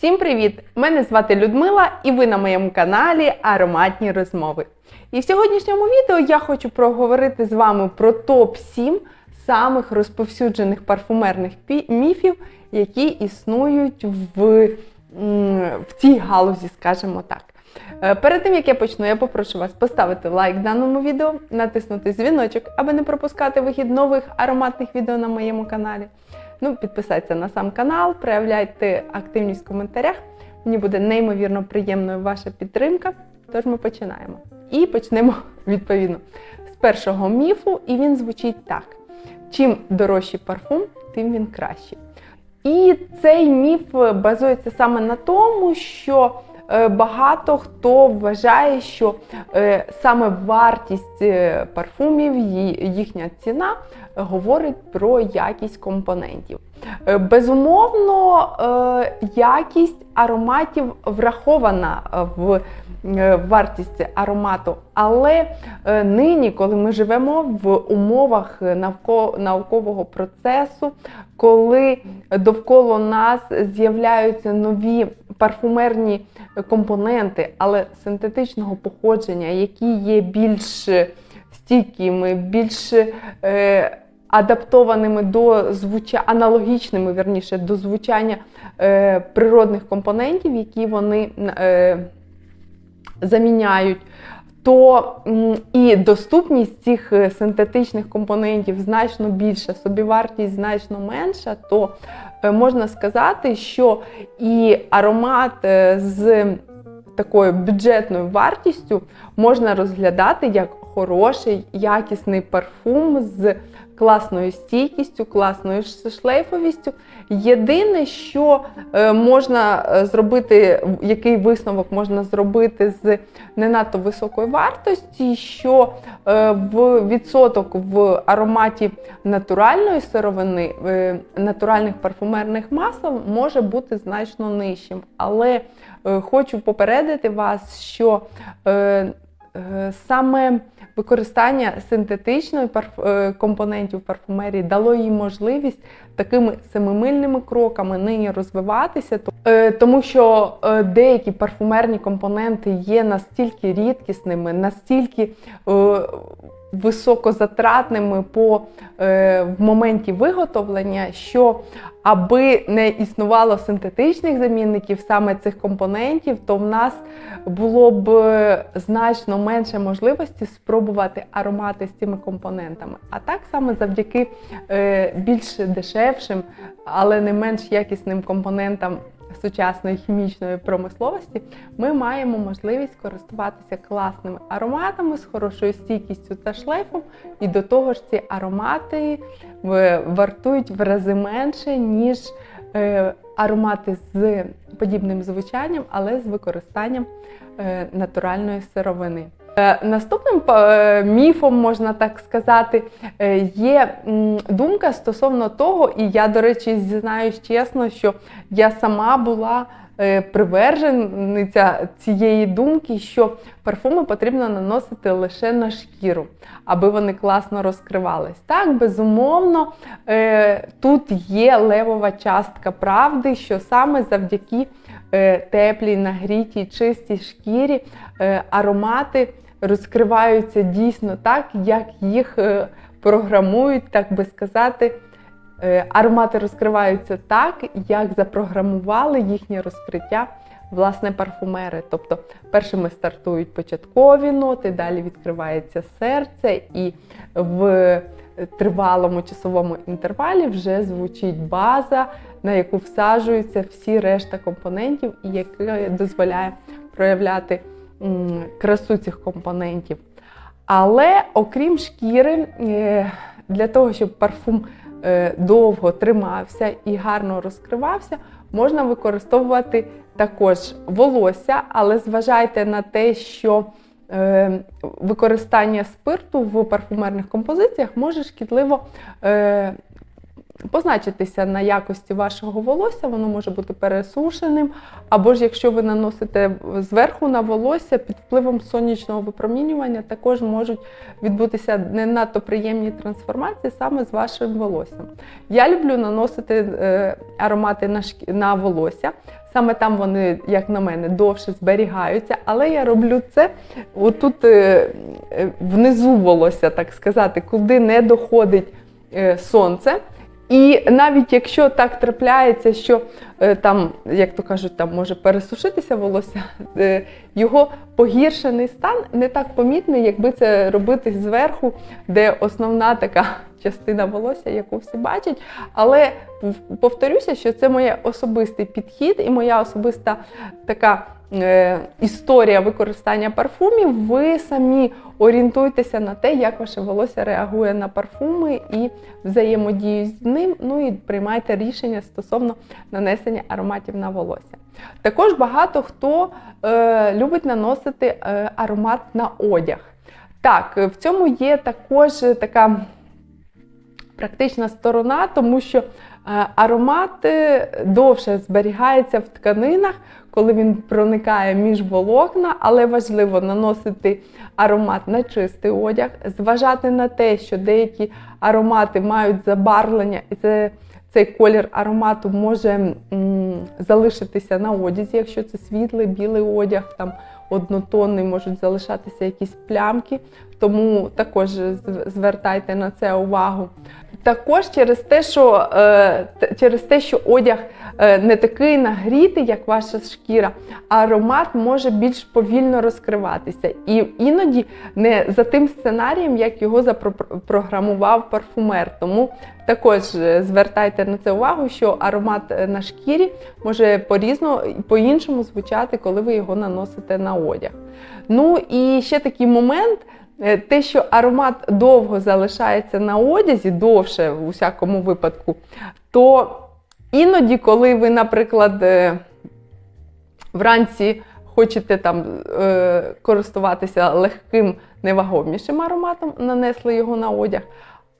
Всім привіт! Мене звати Людмила і ви на моєму каналі Ароматні розмови. І в сьогоднішньому відео я хочу проговорити з вами про топ-7 самих розповсюджених парфумерних міфів, які існують в, в цій галузі, скажімо так. Е, Перед тим як я почну, я попрошу вас поставити лайк даному відео, натиснути дзвіночок, аби не пропускати вихід нових ароматних відео на моєму каналі. Ну, підписатися на сам канал, проявляйте активність в коментарях. Мені буде неймовірно приємною ваша підтримка. Тож ми починаємо. І почнемо відповідно з першого міфу, і він звучить так: чим дорожчий парфум, тим він кращий. І цей міф базується саме на тому, що багато хто вважає, що е, саме вартість е, парфумів, їхня ціна говорить про якість компонентів. Е, Безумовно, е, якість ароматів врахована е, в вартість аромату, але нині, коли ми живемо в умовах наукового процесу, коли довкола нас з'являються нові парфумерні компоненти, але синтетичного походження, які є більш стійкими, більш адаптованими до звуча, аналогічними вірніше, до звучання е, природних компонентів, які вони е, заміняють. То і доступність цих е, синтетичних компонентів значно більша, собівартість значно менша, то е, можна сказати, що і аромат е, з такою бюджетною вартістю можна розглядати як хороший, якісний парфум з класною стійкістю, класною шлейфовістю. Єдине, що е, можна е, зробити, який висновок можна зробити з не надто високої вартості, що е, в відсоток в ароматі натуральної сировини, натуральних парфумерних масел може бути значно нижчим. Але хочу попередити вас, що саме використання синтетичної е, компонентів парфумерії дало їй можливість такими семимильними кроками нині розвиватися, е, тому що е, деякі парфумерні компоненти є настільки рідкісними, настільки е, високозатратними по, е, в моменті виготовлення, що аби не існувало синтетичних замінників саме цих компонентів, то в нас було б е, значно менше можливості спробувати аромати з цими компонентами. А так само завдяки е, більш дешевшим, але не менш якісним компонентам сучасної хімічної промисловості, ми маємо можливість користуватися класними ароматами з хорошою стійкістю та шлейфом, і до того ж ці аромати е, вартують в рази менше, ніж е, аромати з подібним звучанням, але з використанням е, натуральної сировини. Е, Наступним е, міфом, можна так сказати, е, є думка стосовно того, і я, до речі, зізнаюсь чесно, що я сама була привержениця цієї думки, що парфуми потрібно наносити лише на шкіру, аби вони класно розкривались. Так, безумовно, тут є левова частка правди, що саме завдяки теплій, нагрітій, чистій шкірі е, аромати розкриваються дійсно так, як їх е, програмують, так би сказати. Е, Аромати розкриваються так, як запрограмували їхнє розкриття власне парфумери. Тобто першими стартують початкові ноти, далі відкривається серце, і в тривалому часовому інтервалі вже звучить база, на яку всаджуються всі решта компонентів, і яка дозволяє проявляти красу цих компонентів. Але окрім шкіри, е, для того, щоб парфум е, довго тримався і гарно розкривався, можна використовувати також волосся, але зважайте на те, що е, використання спирту в парфумерних композиціях може шкідливо е, позначитися на якості вашого волосся, воно може бути пересушеним, або ж якщо ви наносите зверху на волосся під впливом сонячного випромінювання, також можуть відбутися не надто приємні трансформації саме з вашим волоссям. Я люблю наносити е, аромати на, на волосся. Саме там вони, як на мене, довше зберігаються, але я роблю це отут е, е, внизу волосся, так сказати, куди не доходить сонце. І навіть якщо так трапляється, що е, там, як то кажуть, там може пересушитися волосся, е, його погіршений стан не так помітний, якби це робити зверху, де основна така частина волосся, яку всі бачать. Але повторюся, що це моє особистий підхід і моя особиста така е, історія використання парфумів. Ви самі орієнтуйтеся на те, як ваше волосся реагує на парфуми і взаємодію з ним. Ну і приймайте рішення стосовно нанесення ароматів на волосся. Також багато хто е, любить наносити е, аромат на одяг. Так, в цьому є також така практична сторона, тому що е, аромат довше зберігається в тканинах, коли він проникає між волокна, але важливо наносити аромат на чистий одяг, зважати на те, що деякі аромати мають забарвлення, і це, цей колір аромату може м, залишитися на одязі, якщо це світлий, білий одяг, там однотонний, можуть залишатися якісь плямки, тому також звертайте на це увагу. Також через те, що, е, через те, що одяг е, не такий нагрітий, як ваша шкіра, аромат може більш повільно розкриватися. І іноді не за тим сценарієм, як його запрограмував парфумер. Тому також е, звертайте на це увагу, що аромат на шкірі може по-різному по-іншому звучати, коли ви його наносите на одяг. Ну і ще такий момент. Е, Те, що аромат довго залишається на одязі, довше в усякому випадку, то іноді, коли ви, наприклад, е, вранці хочете там е, користуватися легким, невагомішим ароматом, нанесли його на одяг,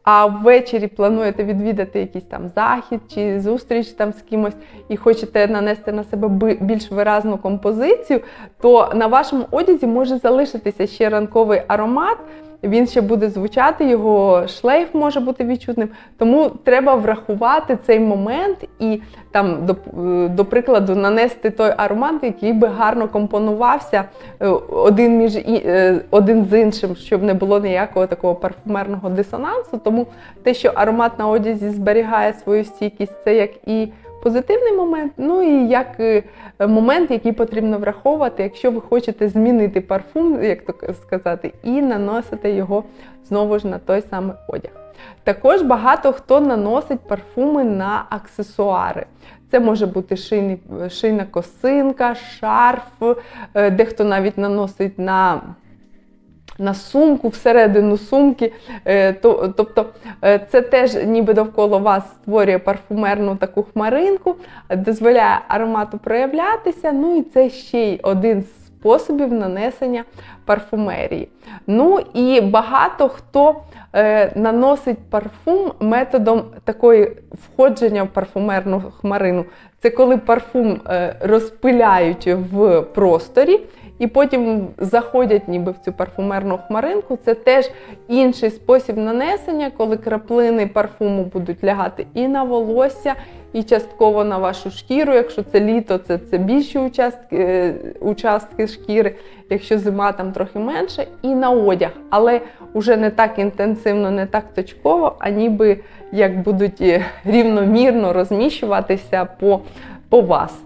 а ввечері плануєте відвідати якийсь там захід чи зустріч там з кимось і хочете нанести на себе більш виразну композицію, то на вашому одязі може залишитися ще ранковий аромат. Він ще буде звучати, його шлейф може бути відчутним. Тому треба врахувати цей момент і там, до, е, до прикладу, нанести той аромат, який би гарно компонувався е, один між е, один з іншим, щоб не було ніякого такого парфумерного дисонансу. Тому те, що аромат на одязі зберігає свою стійкість, це як і позитивний момент, ну і як е, момент, який потрібно враховувати, якщо ви хочете змінити парфум, як то сказати, і наносити його знову ж на той самий одяг. Також багато хто наносить парфуми на аксесуари. Це може бути шийний, шийна косинка, шарф, е, дехто навіть наносить на на сумку, всередину сумки. Е, Тобто е, це теж ніби довкола вас створює парфумерну таку хмаринку, дозволяє аромату проявлятися. Ну і це ще й один з способів нанесення парфумерії. Ну і багато хто е, наносить парфум методом такої входження в парфумерну хмарину. Це коли парфум е, розпиляють в просторі і потім заходять ніби в цю парфумерну хмаринку. Це теж інший спосіб нанесення, коли краплини парфуму будуть лягати і на волосся, і частково на вашу шкіру. Якщо це літо, це, це більші участки, е, участки шкіри, якщо зима там трохи менше, і на одяг, але вже не так інтенсивно, не так точково, а ніби як будуть е, рівномірно розміщуватися по, по вас.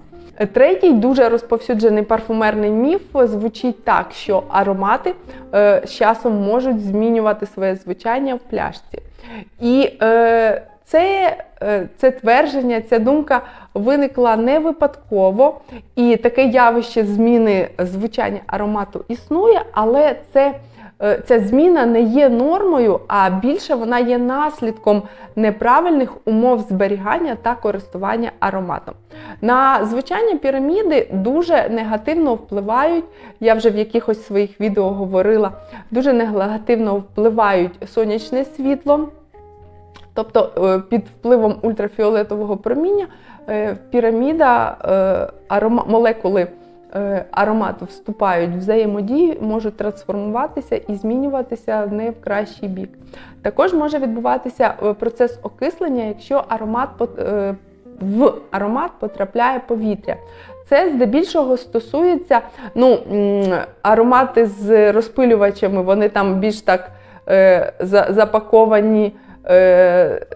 Третій дуже розповсюджений парфумерний міф звучить так, що аромати е, з часом можуть змінювати своє звучання в пляшці. І е, це, е, це твердження, ця думка виникла не випадково, і таке явище зміни звучання аромату існує, але це. Е, Ця зміна не є нормою, а більше вона є наслідком неправильних умов зберігання та користування ароматом. На звучання піраміди дуже негативно впливають. Я вже в якихось своїх відео говорила, дуже негативно впливають сонячне світло. Тобто е, під впливом ультрафіолетового проміння е, піраміда молекули аромату вступають в взаємодію, можуть трансформуватися і змінюватися не в кращий бік. Також може відбуватися е, процес окислення, якщо аромат е, в аромат потрапляє повітря. Це здебільшого стосується ну, аромати з розпилювачами, вони там більш так е, запаковані е,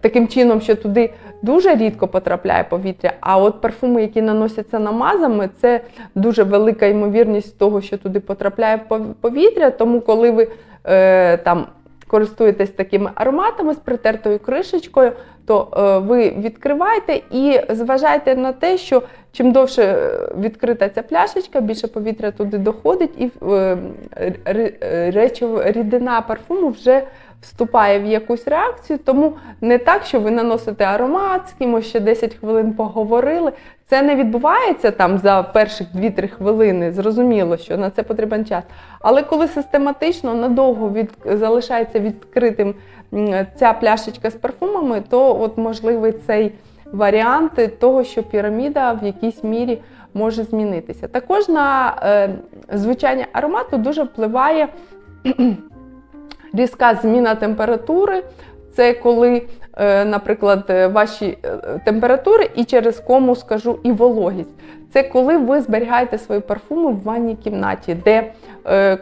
таким чином, що туди дуже рідко потрапляє повітря. А от парфуми, які наносяться намазами, це дуже велика ймовірність того, що туди потрапляє повітря. Тому, коли ви е, там користуєтесь такими ароматами з притертою кришечкою, то е, ви відкриваєте і зважайте на те, що чим довше е, відкрита ця пляшечка, більше повітря туди доходить, і е, речов, рідина парфуму вже вступає в якусь реакцію. Тому не так, що ви наносите аромат, з кимось ще 10 хвилин поговорили. Це не відбувається там за перших 2-3 хвилини. Зрозуміло, що на це потрібен час. Але коли систематично надовго від, залишається відкритим ця пляшечка з парфумами, то от можливий цей варіант того, що піраміда в якійсь мірі може змінитися. Також на е, звучання аромату дуже впливає різка зміна температури. Це коли, е, наприклад, е, ваші е, температури, і через кому скажу і вологість. Це коли ви зберігаєте свої парфуми в ванній кімнаті, де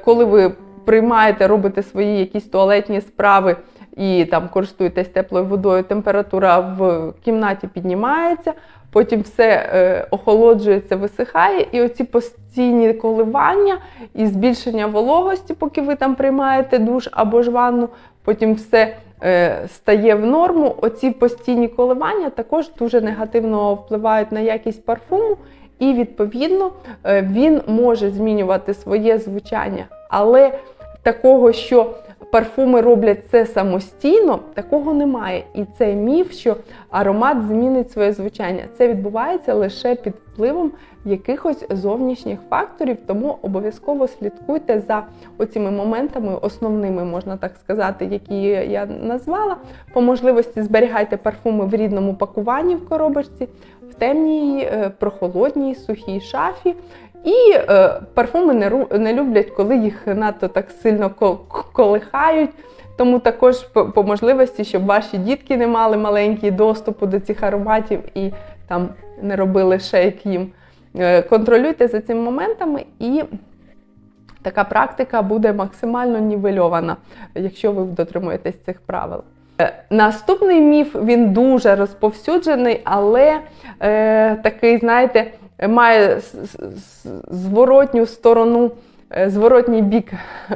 коли ви приймаєте, робите свої якісь туалетні справи і там користуєтесь теплою водою, температура в кімнаті піднімається, потім все е, охолоджується, висихає, і оці постійні коливання і збільшення вологості, поки ви там приймаєте душ або ж ванну, потім все е, стає в норму. Оці постійні коливання також дуже негативно впливають на якість парфуму, і відповідно е, він може змінювати своє звучання, але такого, що парфуми роблять це самостійно, такого немає. І це міф, що аромат змінить своє звучання. Це відбувається лише під впливом якихось зовнішніх факторів, тому обов'язково слідкуйте за оціми моментами, основними, можна так сказати, які я назвала. По можливості зберігайте парфуми в рідному пакуванні в коробочці, в темній, е, прохолодній, сухій шафі. І е, парфуми не, не люблять, коли їх надто так сильно колихають. Тому також по, по можливості, щоб ваші дітки не мали маленький доступу до цих ароматів і там не робили шейк їм. Е, контролюйте за цими моментами, і така практика буде максимально нівельована, якщо ви дотримуєтесь цих правил. Е, Наступний міф він дуже розповсюджений, але е, такий, знаєте, має с- с- зворотню сторону, е, зворотній бік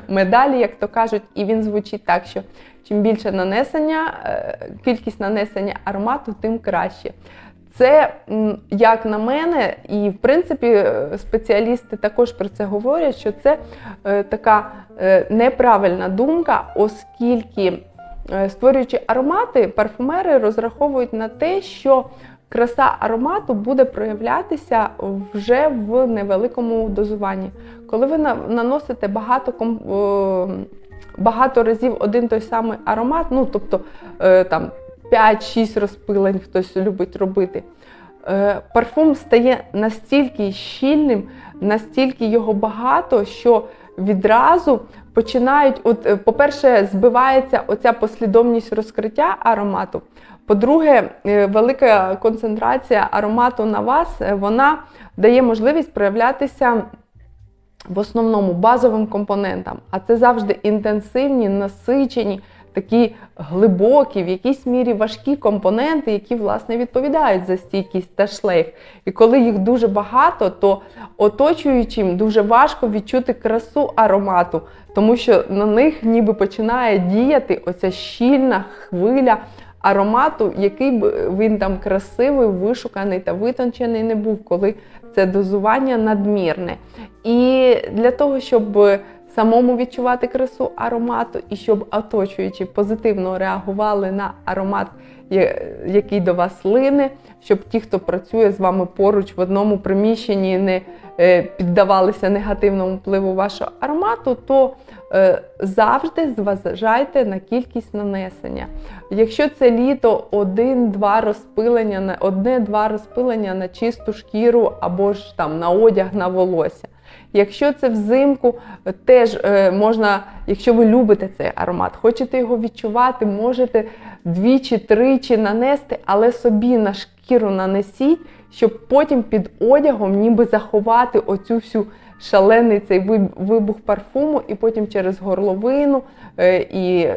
медалі, як то кажуть, і він звучить так, що чим більше нанесення, е, кількість нанесення аромату, тим краще. Це, як на мене, і в принципі е, спеціалісти також про це говорять, що це е, така е, неправильна думка, оскільки е, створюючи аромати, парфумери розраховують на те, що краса аромату буде проявлятися вже в невеликому дозуванні. Коли ви наносите багато багато разів один той самий аромат, ну тобто е, там 5-6 розпилень хтось любить робити. Е, Парфум стає настільки щільним, настільки його багато, що відразу починають, от, е, по-перше, збивається оця послідовність розкриття аромату. По-друге, е, велика концентрація аромату на вас, е, вона дає можливість проявлятися в основному базовим компонентам, а це завжди інтенсивні, насичені, такі глибокі, в якійсь мірі важкі компоненти, які власне відповідають за стійкість та шлейф. І коли їх дуже багато, то оточуючим дуже важко відчути красу аромату, тому що на них ніби починає діяти оця щільна хвиля. Аромату, який б він там красивий, вишуканий та витончений не був, коли це дозування надмірне. І для того, щоб самому відчувати красу аромату, і щоб оточуючі позитивно реагували на аромат, який до вас лине, щоб ті, хто працює з вами поруч в одному приміщенні, не е, піддавалися негативному впливу вашого аромату, то е, завжди зважайте на кількість нанесення. Якщо це літо, один-два розпилення одне-два розпилення на чисту шкіру або ж там на одяг на волосся. Якщо це взимку, теж е, можна, якщо ви любите цей аромат, хочете його відчувати, можете двічі-тричі нанести, але собі на шкіру нанесіть, щоб потім під одягом ніби заховати оцю всю шалений цей вибух парфуму, і потім через горловину е, і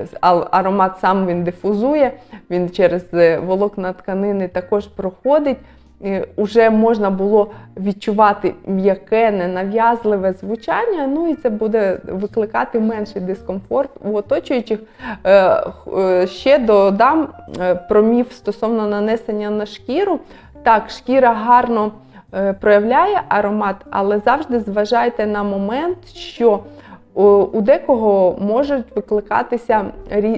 аромат сам він дифузує, він через е, волокна тканини також проходить. І Уже можна було відчувати м'яке, ненав'язливе звучання, ну і це буде викликати менший дискомфорт у оточуючих. Е, е, Ще додам е, про міф стосовно нанесення на шкіру. Так, шкіра гарно е, проявляє аромат, але завжди зважайте на момент, що у декого можуть викликатися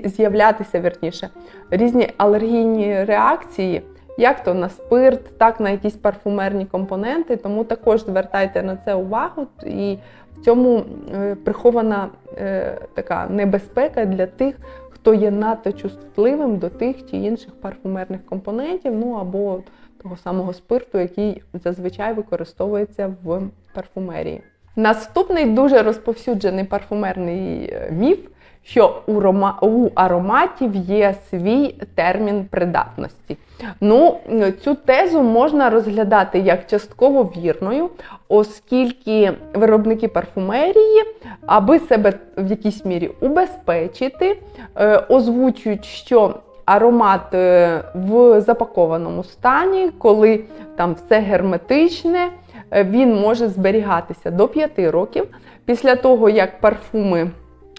з'являтися вірніше різні алергійні реакції, як то на спирт, так на якісь парфумерні компоненти. Тому також звертайте на це увагу. І в цьому е, прихована е, така небезпека для тих, хто є надто чутливим до тих чи інших парфумерних компонентів, ну або того самого спирту, який зазвичай використовується в парфумерії. Наступний дуже розповсюджений парфумерний е, міф, що у, рома... у ароматів є свій термін придатності. Ну, цю тезу можна розглядати як частково вірною, оскільки виробники парфумерії, аби себе в якійсь мірі убезпечити, е, озвучують, що аромат е, в запакованому стані, коли там все герметичне, е, він може зберігатися до 5 років. Після того, як парфуми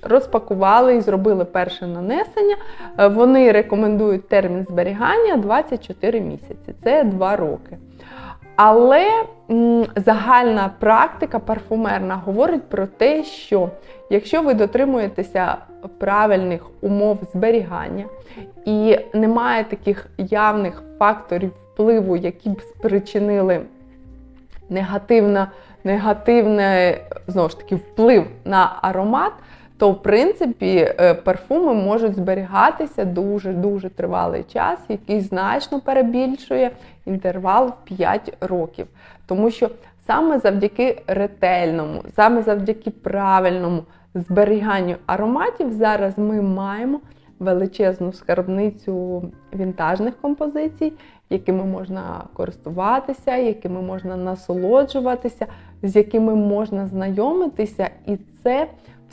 розпакували і зробили перше нанесення, е, вони рекомендують термін зберігання 24 місяці. Це 2 роки. Але загальна практика парфумерна говорить про те, що якщо ви дотримуєтеся правильних умов зберігання і немає таких явних факторів впливу, які б спричинили негативна, негативний знову ж таки вплив на аромат, то в принципі е, парфуми можуть зберігатися дуже дуже тривалий час, який значно перебільшує інтервал в 5 років. Тому що саме завдяки ретельному, саме завдяки правильному зберіганню ароматів зараз ми маємо величезну скарбницю вінтажних композицій, якими можна користуватися, якими можна насолоджуватися, з якими можна знайомитися, і це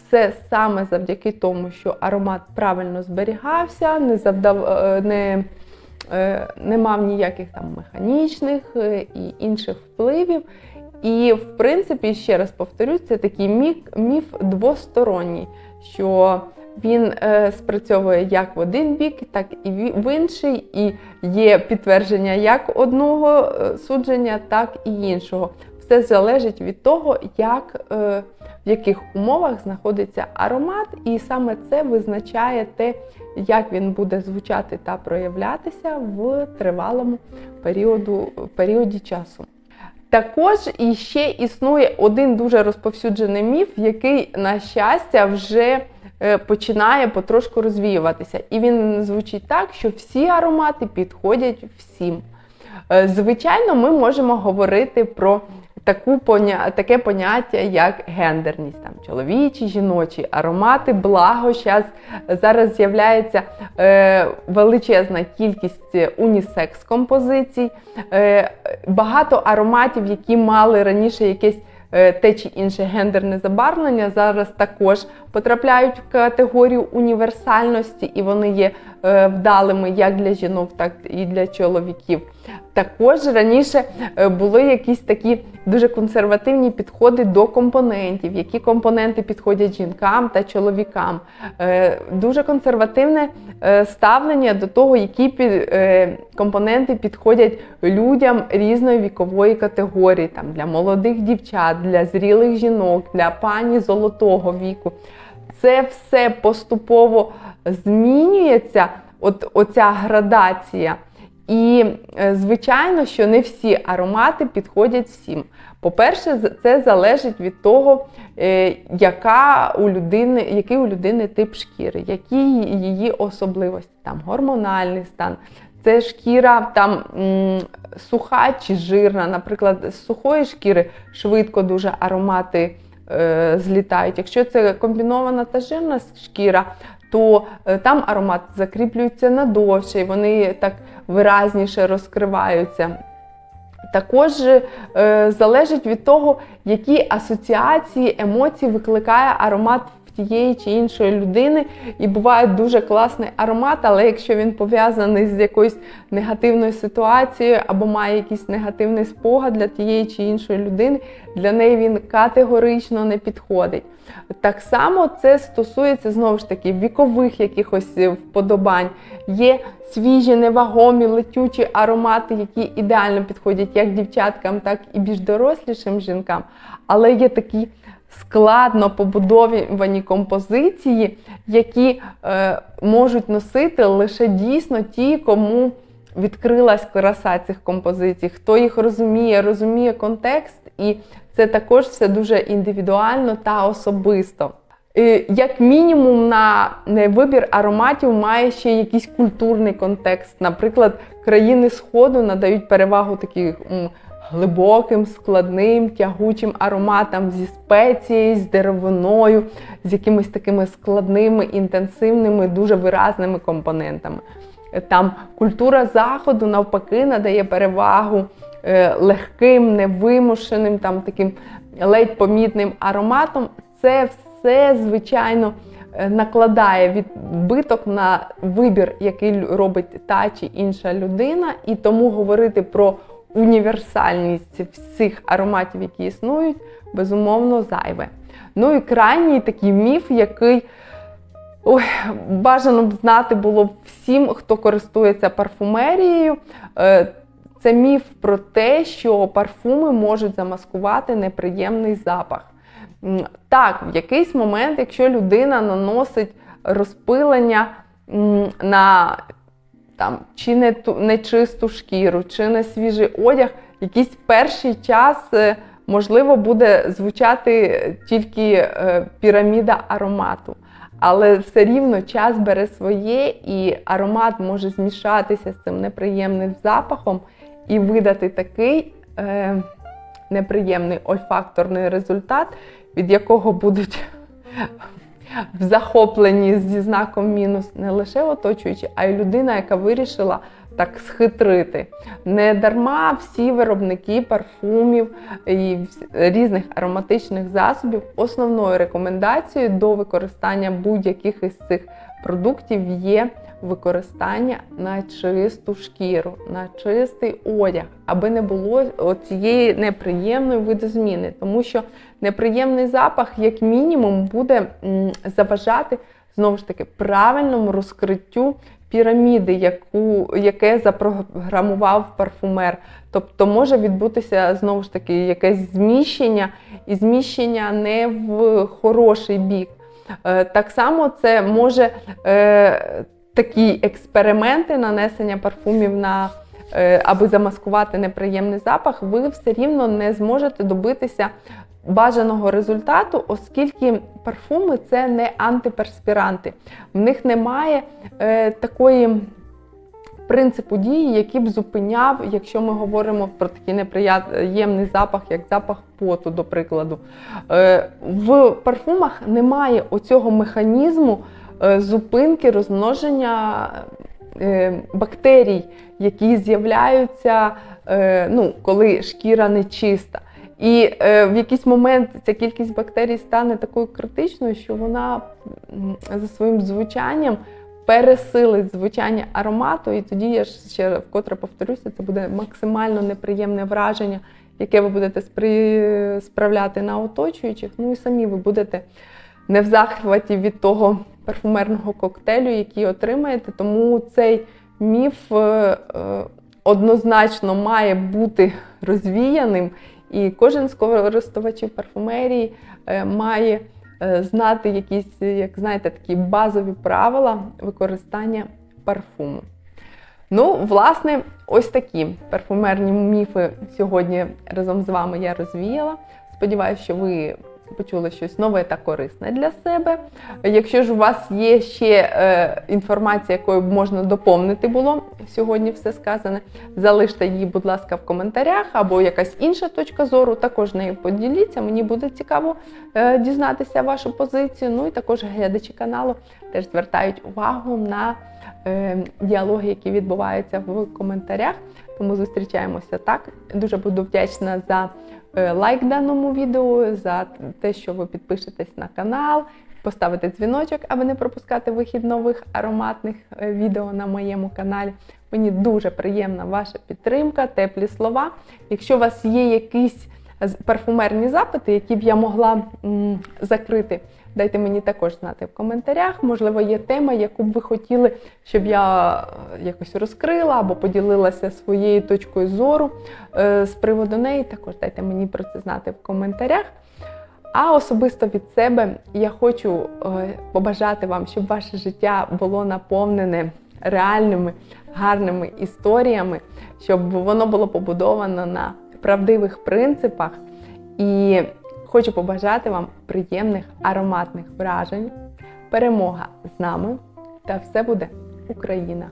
все саме завдяки тому, що аромат правильно зберігався, не завдав, е, не, е, не мав ніяких там механічних е, і інших впливів. І, в принципі, ще раз повторюсь, це такий міф, міф двосторонній, що він е, спрацьовує як в один бік, так і в- інший, і є підтвердження як одного судження, так і іншого. Все залежить від того, як, е, в яких умовах знаходиться аромат, і саме це визначає те, як він буде звучати та проявлятися в тривалому періоду, періоді часу. Також і ще існує один дуже розповсюджений міф, який, на щастя, вже е, починає потрошку розвіюватися. І він звучить так, що всі аромати підходять всім. Е, Звичайно, ми можемо говорити про таку поня... таке поняття, як гендерність, там чоловічі, жіночі аромати. Благо, щас, зараз з'являється е, величезна кількість унісекс композицій, е, багато ароматів, які мали раніше якесь е, те чи інше гендерне забарвлення, зараз також потрапляють в категорію універсальності, і вони є вдалими як для жінок, так і для чоловіків. Також раніше е, були якісь такі дуже консервативні підходи до компонентів, які компоненти підходять жінкам та чоловікам. Е, Дуже консервативне е, ставлення до того, які е, компоненти підходять людям різної вікової категорії, там для молодих дівчат, для зрілих жінок, для пані золотого віку. Це все поступово змінюється, от оця градація. І, е, звичайно, що не всі аромати підходять всім. По-перше, це залежить від того, е, яка у людини, який у людини тип шкіри, які її особливості, там гормональний стан. Це шкіра там суха чи жирна. Наприклад, з сухої шкіри швидко дуже аромати злітають. Якщо це комбінована та жирна шкіра, то е, там аромат закріплюється надовше, і вони так виразніше розкриваються. Також е, залежить від того, які асоціації, емоції викликає аромат тієї чи іншої людини. І буває дуже класний аромат, але якщо він пов'язаний з якоюсь негативною ситуацією або має якийсь негативний спогад для тієї чи іншої людини, для неї він категорично не підходить. Так само це стосується знову ж таки вікових якихось е, вподобань. Є свіжі, невагомі, летючі аромати, які ідеально підходять як дівчаткам, так і більш дорослішим жінкам. Але є такі складно побудовані композиції, які е, можуть носити лише дійсно ті, кому відкрилась краса цих композицій, хто їх розуміє, розуміє контекст, і це також все дуже індивідуально та особисто. Е, Як мінімум, на вибір ароматів має ще якийсь культурний контекст. Наприклад, країни Сходу надають перевагу таким м, глибоким, складним, тягучим ароматам зі спецією, з деревиною, з якимись такими складними, інтенсивними, дуже виразними компонентами. Там культура заходу навпаки надає перевагу е, легким, невимушеним, там таким ледь помітним ароматом. Це все, звичайно, е, накладає відбиток на вибір, який робить та чи інша людина, і тому говорити про універсальність всіх ароматів, які існують, безумовно зайве. Ну і крайній такий міф, який Ой, бажано б знати було всім, хто користується парфумерією. Е, Це міф про те, що парфуми можуть замаскувати неприємний запах. Так, в якийсь момент, якщо людина наносить розпилення на там, чи не ту нечисту шкіру, чи не свіжий одяг, якийсь перший час е, можливо буде звучати тільки е, піраміда аромату. Але все рівно час бере своє, і аромат може змішатися з цим неприємним запахом і видати такий е, неприємний ольфакторний результат, від якого будуть в захопленні зі знаком мінус не лише оточуючі, а й людина, яка вирішила так схитрити. Не дарма всі виробники парфумів і різних ароматичних засобів основною рекомендацією до використання будь-яких із цих продуктів є використання на чисту шкіру, на чистий одяг, аби не було цієї неприємної видозміни, тому що неприємний запах, як мінімум, буде заважати знову ж таки правильному розкриттю піраміди, яку, яке запрограмував парфумер. Тобто може відбутися знову ж таки якесь зміщення, і зміщення не в хороший бік. Е, Так само це може е, такі експерименти нанесення парфумів на е, аби замаскувати неприємний запах, ви все рівно не зможете добитися бажаного результату, оскільки парфуми це не антиперспіранти. В них немає е, такої принципу дії, який б зупиняв, якщо ми говоримо про такий неприємний запах, як запах поту, до прикладу. Е, в парфумах немає оцього механізму зупинки розмноження е, бактерій, які з'являються, е, ну, коли шкіра нечиста. І е, в якийсь момент ця кількість бактерій стане такою критичною, що вона за своїм звучанням пересилить звучання аромату, і тоді я ж ще вкотре повторюся, це буде максимально неприємне враження, яке ви будете спри... справляти на оточуючих. Ну і самі ви будете не в захваті від того парфумерного коктейлю, який отримаєте. Тому цей міф е, е, однозначно має бути розвіяним, і кожен з користувачів парфумерії е, має знати якісь, як знаєте, такі базові правила використання парфуму. Ну, власне, ось такі парфумерні міфи сьогодні разом з вами я розвіяла. Сподіваюся, що ви почули щось нове та корисне для себе. Якщо ж у вас є ще е, інформація, якою б можна доповнити було сьогодні все сказане, залиште її, будь ласка, в коментарях або якась інша точка зору. Також нею поділіться. Мені буде цікаво е, дізнатися вашу позицію. Ну і також глядачі каналу теж звертають увагу на е, діалоги, які відбуваються в коментарях. Тому зустрічаємося так. Дуже буду вдячна за лайк даному відео, за те, що ви підпишетесь на канал, поставите дзвіночок, аби не пропускати вихід нових ароматних е, відео на моєму каналі. Мені дуже приємна ваша підтримка, теплі слова. Якщо у вас є якісь парфумерні запити, які б я могла м, закрити, дайте мені також знати в коментарях. Можливо, є тема, яку б ви хотіли, щоб я е, якось розкрила або поділилася своєю точкою зору е, з приводу неї. Також дайте мені про це знати в коментарях. А особисто від себе я хочу е, побажати вам, щоб ваше життя було наповнене реальними гарними історіями, щоб воно було побудовано на правдивих принципах. І хочу побажати вам приємних ароматних вражень, перемога з нами, та все буде Україна!